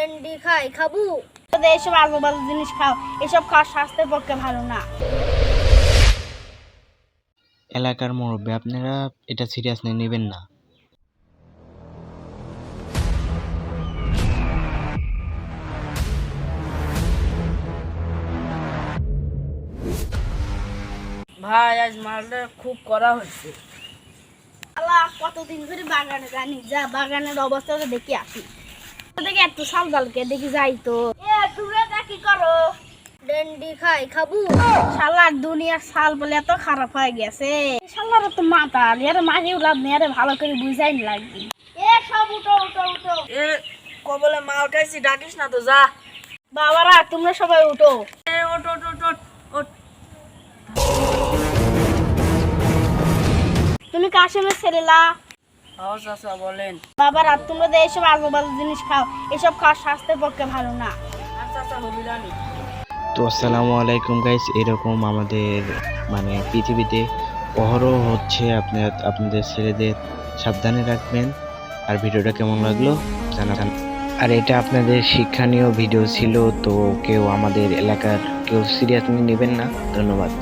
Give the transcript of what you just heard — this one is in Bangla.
ডেন্ডি খাই খাবু? এইসব আজু বাজু জিনিস খাও এসব খাওয়া স্বাস্থ্যের পক্ষে ভালো না। এলাকার মুরব্বী আপনারা এটা সিরিয়াস নিয়ে নেবেন না। ভাই আজ মালটা খুব করা হচ্ছে। আল্লাহ কতদিন ধরে বাগানে জানি যা বাগানের অবস্থা তো দেখি আসি দেখি এত সাল গালকে দেখি যাই তো। এ তোমরা কি করো? ডেন্ডি খাই খাবু। শালার দুনিয়ার সাল বলে এত খারাপ হয়ে গেছে। শালার তো মাথা এর মাঝে লাভ নেই আরে ভালো করে বুঝাই লাগবে। এ সব উঠো উঠো উঠো। এ কবলে মা উঠাইছি ডাকিস না তো যা। বাবারা তোমরা সবাই উঠো। এ তুমি কাশেমের ছেলেলা? চাচা বলেন। তোমরা এইসব জিনিস খাও এসব খাওয়া স্বাস্থ্যের পক্ষে ভালো না। আর চাচা হবিরানি তো আসসালামু আলাইকুম গাইস এরকম আমাদের মানে পৃথিবীতে অহরহ হচ্ছে আপনার আপনাদের ছেলেদের সাবধানে রাখবেন। আর ভিডিওটা কেমন লাগল জানাবেন। আর এটা আপনাদের শিক্ষণীয় ভিডিও ছিল তো কেউ আমাদের এলাকার কেউ সিরিয়াসলি নেবেন না। ধন্যবাদ।